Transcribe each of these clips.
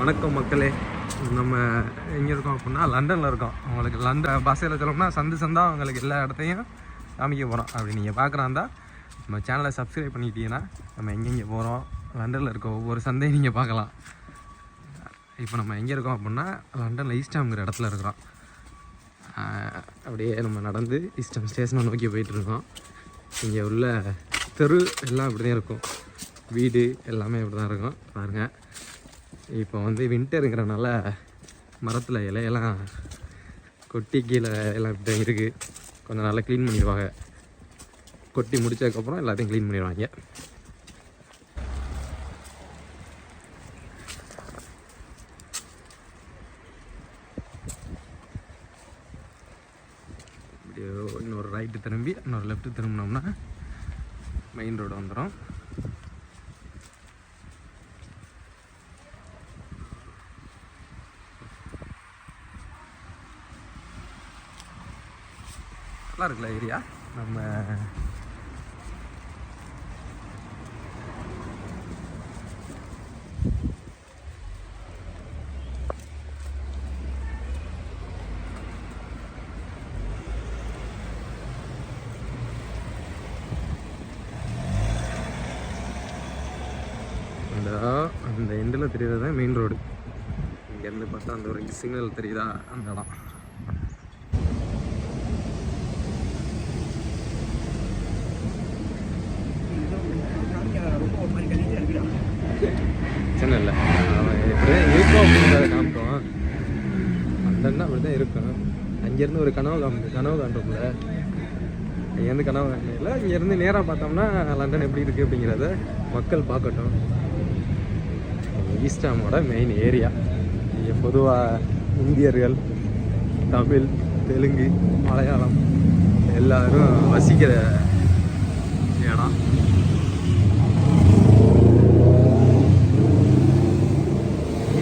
வணக்கம் மக்களே. நம்ம எங்கே இருக்கோம் அப்படின்னா லண்டனில் இருக்கோம். அவங்களுக்கு லண்டன் பஸ்ஸில் சொல்லணும்னா சந்து சந்தா உங்களுக்கு எல்லா இடத்தையும் காமிக்க போகிறோம் அப்படி நீங்கள் பார்க்குறாந்தா நம்ம சேனலை சப்ஸ்கிரைப் பண்ணிக்கிட்டீங்கன்னா நம்ம எங்கெங்கே போகிறோம் லண்டனில் இருக்க ஒவ்வொரு சந்தையும் நீங்கள் பார்க்கலாம். இப்போ நம்ம எங்கே இருக்கோம் அப்படின்னா லண்டனில் ஈஸ்டாம்ங்கிற இடத்துல இருக்கிறோம். அப்படியே நம்ம நடந்து ஈஸ்டம் ஸ்டேஷனை நோக்கி போயிட்டுருக்கோம் இங்கே உள்ள தெரு எல்லாம் இப்படி தான் இருக்கும். வீடு எல்லாமே இப்படி தான் இருக்கும். பாருங்கள் இப்போ வந்து வின்டருங்கிறனால மரத்தில் இலையெல்லாம் கொட்டி கீழே எல்லாம் இப்படி இருக்குது கொஞ்சம் நல்லா க்ளீன் பண்ணிடுவாங்க. கொட்டி முடிச்சதுக்கப்புறம் எல்லாத்தையும் க்ளீன் பண்ணிடுவாங்க. இப்படியே இன்னொரு ரைட்டு திரும்பி இன்னொரு லெஃப்ட்டு திரும்பினோம்னா மெயின் ரோடு வந்துடும் நல்லா இருக்குல்ல ஏரியா? நம்ம அந்த அந்த எண்டில் தெரியுறது தான் மெயின் ரோடு இங்கேருந்து பார்த்தா அந்த ஒரு சிக்னல் தெரியுதா? அந்த இடம் அந்த அப்படி தான் இருக்கும் அங்கேருந்து ஒரு கனவு காமிக்கு கனவு காண்றோம்ல இங்கேருந்து கனவு காணல இங்கேருந்து நேராக பார்த்தோம்னா லண்டன் எப்படி இருக்குது அப்படிங்கிறத மக்கள் பார்க்கட்டும். ஈஸ்டாமோட மெயின் ஏரியா இங்கே பொதுவாக இந்தியர்கள் தமிழ் தெலுங்கு மலையாளம் எல்லோரும் வசிக்கிற இடம்.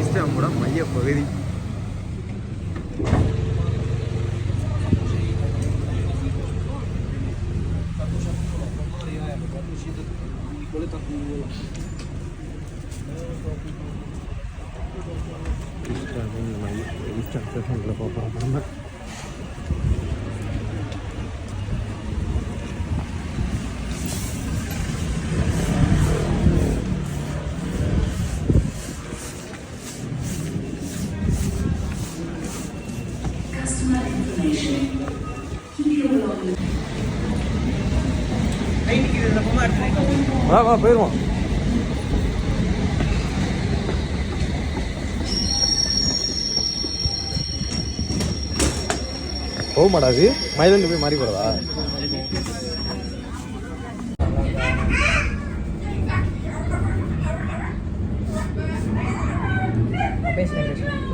ஈஸ்டாமோட மைய பகுதி ஈஸ்டாமின் மைய ஈஸ்டர்ன் ஸ்டேஷனில் போகிறோம் நம்ம வா வா போயிடுவோம் போக மாட்டாது மயிலண்டு போய் மாறி போகிறதா பேசுகிறேன் பேசுகிறேன்